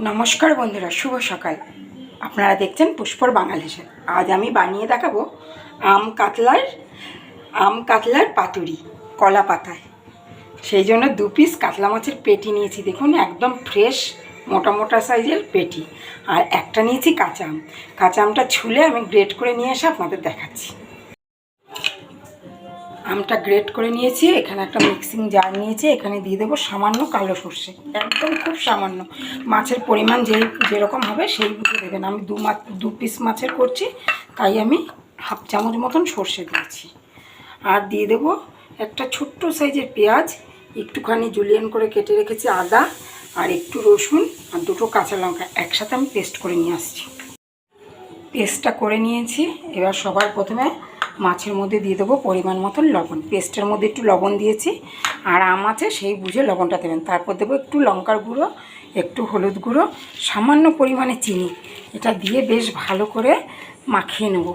নমস্কার বন্ধুরা, শুভ সকাল। আপনারা দেখছেন পুষ্পর হিসেবে আজ আমি বানিয়ে দেখাবো আম কাতলার আম কাতলার পাতুরি, কলা পাতায়। সেই জন্য দু পিস কাতলা মাছের পেটি নিয়েছি, দেখুন, একদম ফ্রেশ মোটা মোটা সাইজের পেটি। আর একটা নিয়েছি কাঁচা আম। কাঁচা আমটা ছুলে আমি গ্রেট করে নিয়ে এসে আপনাদের দেখাচ্ছি। আমটা গ্রেট করে নিয়েছি, এখানে একটা মিক্সিং জার নিয়েছি, এখানে দিয়ে দেবো সামান্য কালো সর্ষে, একদম খুব সামান্য। মাছের পরিমাণ যেই যেরকম হবে সেই বুঝে দেবেন। আমি দু মাছ দু পিস মাছের করছি, তাই আমি হাফ চামচ মতন সর্ষে দিয়েছি। আর দিয়ে দেবো একটা ছোট্ট সাইজের পেঁয়াজ, একটুখানি জুলিয়ান করে কেটে রেখেছি আদা আর একটু রসুন আর দুটো কাঁচা লঙ্কা, একসাথে আমি পেস্ট করে নিয়ে আসছি। পেস্টটা করে নিয়েছি, এবার সবার প্রথমে মাছের মধ্যে দিয়ে দেবো পরিমাণ মতন লবণ। পেস্টের মধ্যে একটু লবণ দিয়েছি। আর আম আছে, সেই বুঝে লবণটা দেবেন। তারপর দেবো একটু লঙ্কার গুঁড়ো, একটু হলুদ গুঁড়ো, সামান্য পরিমাণে চিনি। এটা দিয়ে বেশ ভালো করে মাখিয়ে নেব।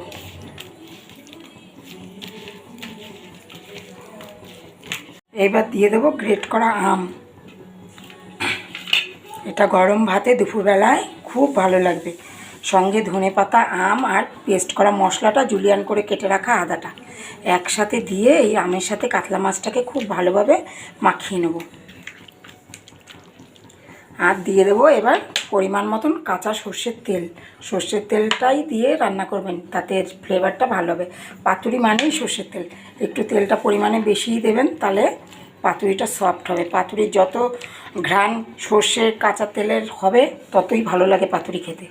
এবার দিয়ে দেবো গ্রেট করা আম। এটা গরম ভাতে দুপুরবেলায় খুব ভালো লাগবে। সঙ্গে ধনে পাতা, আম আর পেস্ট করা মশলাটা জুলিয়ান করে কেটে রাখা আদাটা। একসাথে দিয়ে এই আমের সাথে কাতলা মাছটাকে খুব ভালোভাবে মাখিয়ে নেব। আর দিয়ে দেবো এবার পরিমাণ মতন কাঁচা সর্ষের তেল। সর্ষের তেলটাই দিয়ে রান্না করবেন, তাতে ফ্লেভারটা ভালো হবে। পাতুরি মানেই সর্ষের তেল। একটু তেলটা পরিমাণে বেশিই দেবেন, তাহলে পাতুরিটা সফট হবে। পাতুরির যত ঘ্রাণ সর্ষের কাঁচা তেলের হবে, ততই ভালো লাগে পাতুরি খেতে।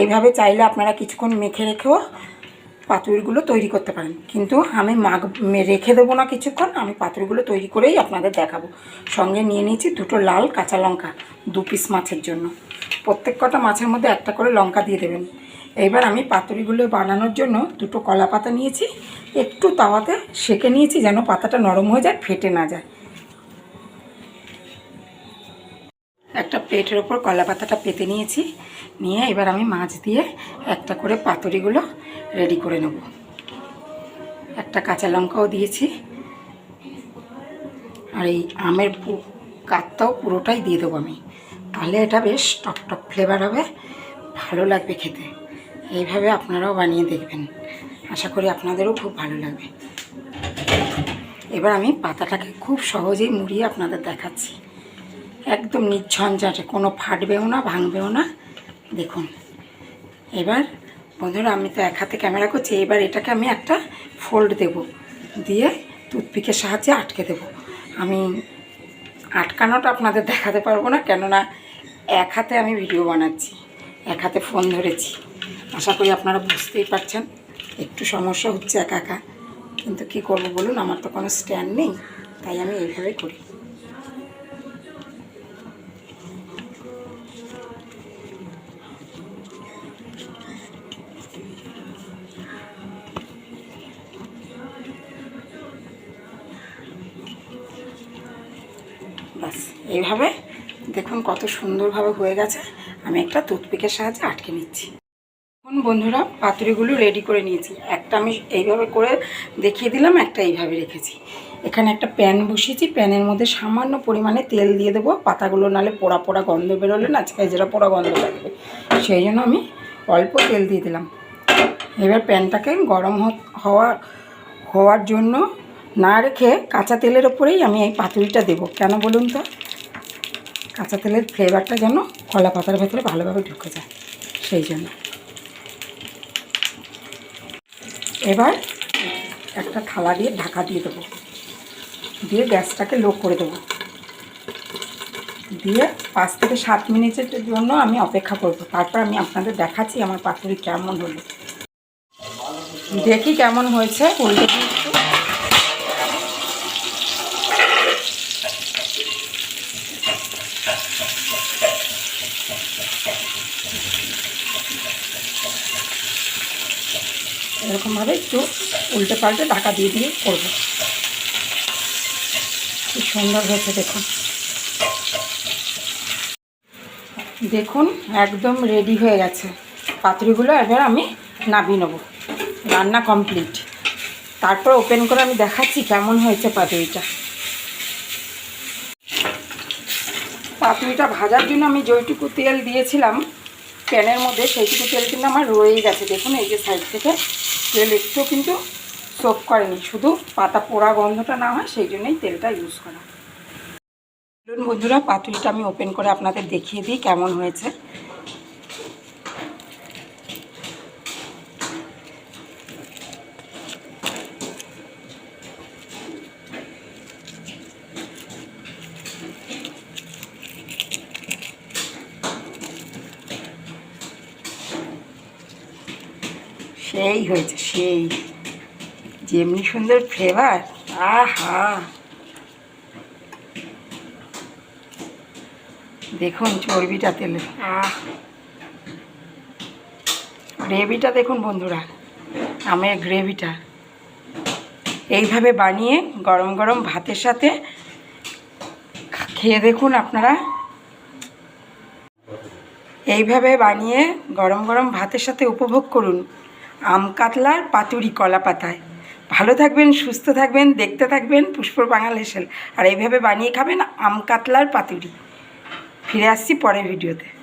এইভাবে চাইলে আপনারা কিছুক্ষণ মেখে রেখেও পাতুরিগুলো তৈরি করতে পারেন। কিন্তু আমি মাগ রেখে দেবো না কিছুক্ষণ, আমি পাতুরিগুলো তৈরি করেই আপনাদের দেখাবো। সঙ্গে নিয়ে নিয়েছি দুটো লাল কাঁচা লঙ্কা, দু পিস মাছের জন্য। প্রত্যেক কটা মাছের মধ্যে একটা করে লঙ্কা দিয়ে দেবেন। এইবার আমি পাতুরিগুলো বানানোর জন্য দুটো কলা পাতা নিয়েছি। একটু তাওয়াতে সেকে নিয়েছি যেন পাতাটা নরম হয়ে যায়, ফেটে না যায়। প্লেটের ওপর কলা পাতাটা পেতে নিয়েছি। নিয়ে এবার আমি মাছ দিয়ে একটা করে পাতুরিগুলো রেডি করে নেব। একটা কাঁচা লঙ্কাও দিয়েছি। আর এই আমের কাতটাও পুরোটাই দিয়ে দেবো আমি। তাহলে এটা বেশ টক টক ফ্লেভার হবে, ভালো লাগবে খেতে। এইভাবে আপনারাও বানিয়ে দেখবেন। আশা করি আপনাদেরও খুব ভালো লাগবে। এবার আমি পাতাটাকে খুব সহজেই মুড়িয়ে আপনাদের দেখাচ্ছি। একদম নির্ঝঞ্ঝাটে কোনো ফাটবেও না, ভাঙবেও না। দেখুন, এবার বন্ধুরা, আমি তো এক হাতে ক্যামেরা করছি, এবার এটাকে আমি একটা ফোল্ড দেব, দিয়ে টুথপিকের সাহায্যে আটকে দেব। আমি আটকানোটা আপনাদের দেখাতে পারব না, কেননা এক হাতে আমি ভিডিও বানাচ্ছি, এক হাতে ফোন ধরেছি। আশা করি আপনারা বুঝতেই পারছেন, একটু সমস্যা হচ্ছে একা একা। কিন্তু কি করব বলুন, আমার তো কোনো স্ট্যান্ড নেই, তাই আমি এইভাবে করি। এইভাবে দেখুন কত সুন্দরভাবে হয়ে গেছে। আমি একটা টুথপিকের সাহায্যে আটকে নিচ্ছি। এখন বন্ধুরা, পাতুরিগুলো রেডি করে নিয়েছি। একটা আমি এইভাবে করে দেখিয়ে দিলাম, একটা এইভাবে রেখেছি। এখানে একটা প্যান বসিয়েছি। প্যানের মধ্যে সামান্য পরিমাণে তেল দিয়ে দেবো। পাতাগুলো নালে পোড়া পোড়া গন্ধ বেরোলে না ছেজরা পোড়া গন্ধ লাগবে। সেই জন্য আমি অল্প তেল দিয়ে দিলাম। এবার প্যানটাকে গরম হওয়া, হওয়ার জন্য না রেখে কাঁচা তেলের ওপরেই আমি এই পাতুরিটা দেবো। কেন বলুন তো? কাঁচা তেলের ফ্লেভারটা যেন কলা পাতার ভেতরে ভালোভাবে ঢুকে যায়, সেই জন্য। এবার একটা থালা দিয়ে ঢাকা দিয়ে দেবো। দিয়ে গ্যাসটাকে লো করে দেবো। দিয়ে পাঁচ থেকে সাত মিনিটের জন্য আমি অপেক্ষা করব। তারপর আমি আপনাদের দেখাচ্ছি আমার পাতুরি কেমন হলো। দেখি কেমন হয়েছে, উল্টে এরকমভাবে একটু উল্টে পাল্টে ঢাকা দিয়ে দিয়ে করব। কি সুন্দর হয়েছে, দেখুন। দেখুন, একদম রেডি হয়ে গেছে। পাতুরিগুলো এবার আমি নামিয়ে নেব। রান্না কমপ্লিট তারপর ওপেন করে আমি দেখাচ্ছি কেমন হয়েছে পাতুরিটা। পাতুরিটা ভাজার জন্য আমি যেইটুকু তেল দিয়েছিলাম, প্যানের মধ্যে সেইটুকু তেল কিন্তু আমার রয়েই গেছে। দেখুন, এই যে সাইড থেকে তেল একটু কিন্তু সোপ করেনি, শুধু পাতা পোড়া গন্ধটা না হয়, সেই জন্যই তেলটা ইউজ করা। বন্ধুরা পাতুরিটা আমি ওপেন করে আপনাদের দেখিয়ে দিই কেমন হয়েছে। সেই হয়েছে, সেই। যেমনি সুন্দর ফ্লেভার আহা। দেখুন চর্বিটা তেলে, আহ। গ্রেভিটা দেখুন বন্ধুরা, আমের গ্রেভিটা। এইভাবে বানিয়ে গরম গরম ভাতের সাথে খেয়ে দেখুন আপনারা। এইভাবে বানিয়ে গরম গরম ভাতের সাথে উপভোগ করুন। আম কাতলার পাতুরি কলা পাতায়। ভালো থাকবেন, সুস্থ থাকবেন, দেখতে থাকবেন পুষ্প বাঙাল হেসেল। আর এইভাবে বানিয়ে খাবেন আম কাতলার পাতুরি। ফিরে আসছি পরের ভিডিওতে।